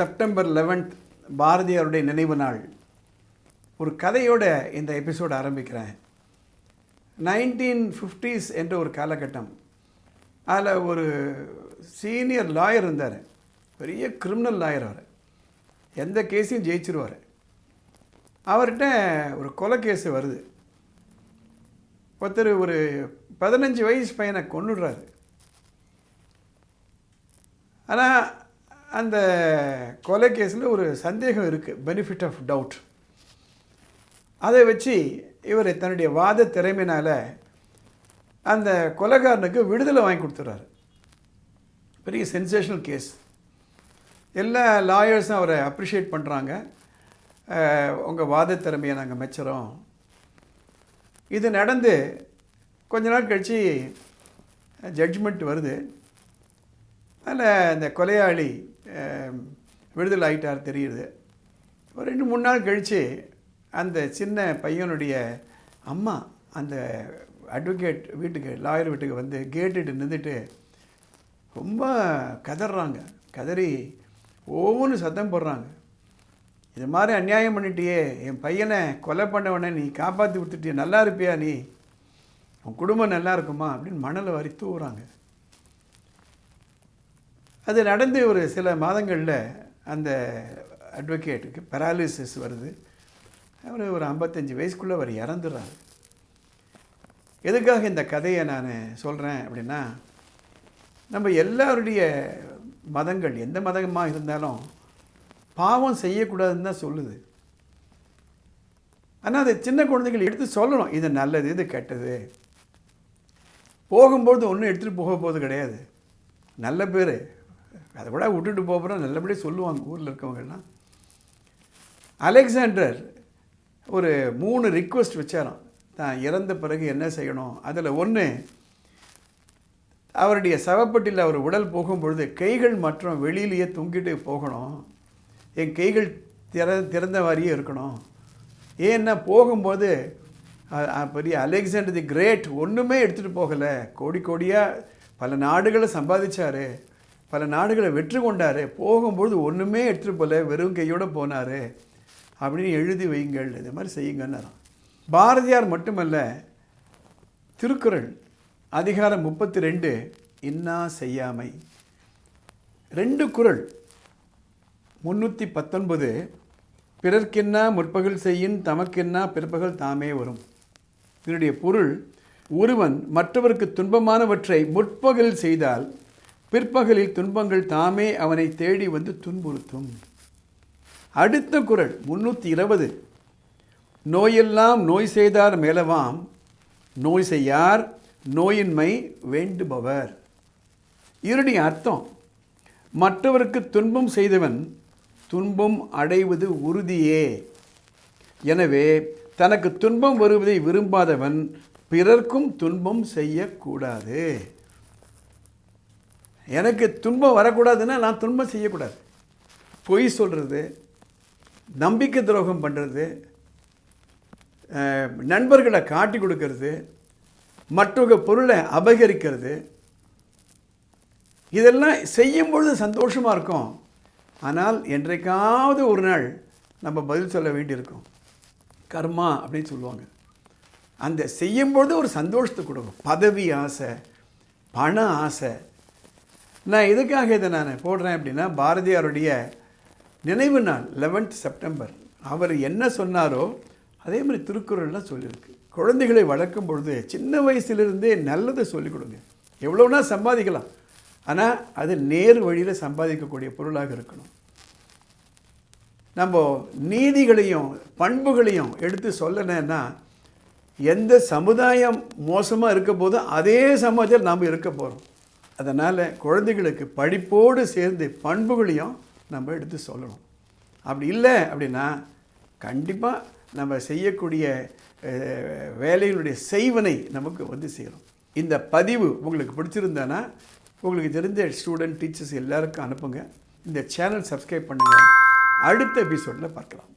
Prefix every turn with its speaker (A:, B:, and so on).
A: September eleventh பாரதியாருடைய நினைவு நாள். ஒரு கதையோட இந்த எபிசோடு ஆரம்பிக்கிறேன். நைன்டீன் ஃபிஃப்டிஸ் என்ற ஒரு காலகட்டம். அதில் ஒரு சீனியர் லாயர் இருந்தார். பெரிய கிரிமினல் லாயர் அவர். எந்த கேஸையும் ஜெயிச்சிருவார். அவர்கிட்ட ஒரு கொலை கேஸ் வருது. ஒருத்தர் ஒரு பதினஞ்சு வயசு பையனை கொண்டுடுறாரு ஆனால் அந்த கொலை கேஸில் ஒரு சந்தேகம் இருக்குது பெனிஃபிட் ஆஃப் டவுட் அதை வச்சு இவர் தன்னுடைய வாத திறமையினால் அந்த கொலைகாரனுக்கு விடுதலை வாங்கி கொடுத்துட்றாரு பெரிய சென்சேஷனல் கேஸ் எல்லா லாயர்ஸும் அவரை அப்ரிஷியேட் பண்ணுறாங்க உங்கள் வாத திறமையை நாங்கள் மெச்சுறோம். இது நடந்து கொஞ்ச நாள் கழித்து ஜட்ஜ்மெண்ட் வருது. அதில் இந்த கொலையாளி விடுதலை ஆகிட்டார் தெரியுது. ஒரு ரெண்டு மூணு நாள் கழித்து அந்த சின்ன பையனுடைய அம்மா அந்த அட்வொகேட் வீட்டுக்கு லாயர் வீட்டுக்கு வந்து கேட்டுட்டு நின்றுட்டு ரொம்ப கதறாங்க. கதறி ஒவ்வொன்று சத்தம் போடுறாங்க. இது மாதிரி அநியாயம் பண்ணிட்டியே என் பையனை கொலை பண்ணவனே நீ காப்பாற்றி கொடுத்துட்டிய நல்லா இருப்பியா நீ? உன் குடும்பம் நல்லா இருக்குமா? அப்படின்னு மணலை வரி தூவுறாங்க. அது நடந்து ஒரு சில மாதங்களில் அந்த அட்வொகேட்டுக்கு பெராலிசிஸ் வருது. அவர் ஒரு ஐம்பத்தஞ்சு வயசுக்குள்ளே அவர் இறந்துடுறாரு எதுக்காக இந்த கதையை நான் சொல்கிறேன் அப்படின்னா நம்ம எல்லாருடைய மதங்கள் எந்த மதமாக இருந்தாலும் பாவம் செய்யக்கூடாதுன்னு தான் சொல்லுது. ஆனால் அதை சின்ன குழந்தைகள் எடுத்து சொல்லணும். இது நல்லது இது கெட்டது. போகும்போது ஒன்றும் எடுத்துகிட்டு போக போகிறது கிடையாது. நல்ல பேர். அதை விட விட்டுட்டு போகிறோம் நல்லபடியாக சொல்லுவாங்க. ஊரில் இருக்கவங்கெல்லாம் அலெக்சாண்டர் ஒரு மூணு ரிக்வெஸ்ட் வச்சாராம். தான் இறந்த பிறகு என்ன செய்யணும்? அதில் ஒன்று அவருடைய சவப்பட்டியில் அவர் உடல் போகும்பொழுது கைகள் மற்றும் வெளியிலேயே தொங்கிட்டு போகணும். என் கைகள் திற திறந்த மாதிரியே இருக்கணும். ஏன்னா போகும்போது பெரிய அலெக்சாண்டர் தி கிரேட் ஒன்றுமே எடுத்துகிட்டு போகலை. கோடி கோடியாக பல நாடுகளை சம்பாதிச்சார். பல நாடுகளை வெற்றி கொண்டார் போகும்போது ஒன்றுமே எடுத்துகிட்டு போல வெறும் கையோடு போனார் அப்படின்னு எழுதி வையுங்கள் இது மாதிரி செய்யுங்கன்னு பாரதியார் மட்டுமல்ல திருக்குறள் அதிகாரம் முப்பத்தி ரெண்டு இன்னா செய்யாமை. ரெண்டு குறள் முன்னூற்றி பத்தொன்பது பிறர்க்கென்னா முற்பகல் செய்யின் தமக்கென்னா பிற்பகல் தாமே வரும். இதனுடைய பொருள் ஒருவன் மற்றவருக்கு துன்பமானவற்றை முற்பகல் செய்தால் பிற்பகலில் துன்பங்கள் தாமே அவனை தேடி வந்து துன்புறுத்தும். அடுத்த குரல் முன்னூற்றி இருபது. நோயெல்லாம் நோய் செய்தார் மேலவாம் நோய் செய்யார் நோயின்மை வேண்டுபவர். இதனுடைய அர்த்தம். மற்றவருக்கு துன்பம் செய்தவன் துன்பம் அடைவது உறுதியே. எனவே தனக்கு துன்பம் வருவதை விரும்பாதவன் பிறர்க்கும் துன்பம் செய்யக்கூடாது. எனக்கு துன்பம் வரக்கூடாதுன்னா நான் துன்பம் செய்யக்கூடாது. பொய் சொல்கிறது நம்பிக்கை துரோகம் பண்ணுறது நண்பர்களை காட்டி கொடுக்கறது மற்றவங்க பொருளை அபகரிக்கிறது. இதெல்லாம் செய்யும் பொழுது சந்தோஷமாக இருக்கும். ஆனால் என்றைக்காவது ஒரு நாள் நம்ம பதில் சொல்ல வேண்டியிருக்கும். கர்மா அப்படின்னு சொல்லுவாங்க. அந்த செய்யும்பொழுது ஒரு சந்தோஷத்தை கொடுக்கும். பதவி ஆசை பண ஆசை நான் எதுக்காக இதை நான் போடுறேன் அப்படின்னா பாரதியாருடைய நினைவு நாள் லெவன்த் செப்டம்பர் அவர் என்ன சொன்னாரோ அதே மாதிரி திருக்குறள்லாம் சொல்லியிருக்கு. குழந்தைகளை வளர்க்கும் பொழுது சின்ன வயசுலேருந்தே நல்லதை சொல்லிக் கொடுங்க. எவ்வளோனா சம்பாதிக்கலாம். ஆனால் அது நேர் வழியில் சம்பாதிக்கக்கூடிய பொருளாக இருக்கணும். நம்ம நீதிகளையும் பண்புகளையும் எடுத்து சொல்லணும்னா எந்த சமுதாயம் மோசமாக இருக்க போதோ அதே சமாஜம் நாம் இருக்க போகிறோம் அதனால் குழந்தைகளுக்கு படிப்போடு சேர்ந்து பண்புகளையும் நம்ம எடுத்து சொல்லணும். அப்படி இல்லை அப்படின்னா கண்டிப்பாக நம்ம செய்யக்கூடிய வேலைகளுடைய செய்வனை நமக்கு வந்து சேரும். இந்த பதிவு உங்களுக்கு பிடிச்சிருந்தானா உங்களுக்கு தெரிஞ்ச ஸ்டூடெண்ட் டீச்சர்ஸ் எல்லாருக்கும் அனுப்புங்க. இந்த சேனல் சப்ஸ்கிரைப் பண்ணுங்கள் அடுத்த எபிசோடில் பார்க்கலாம்.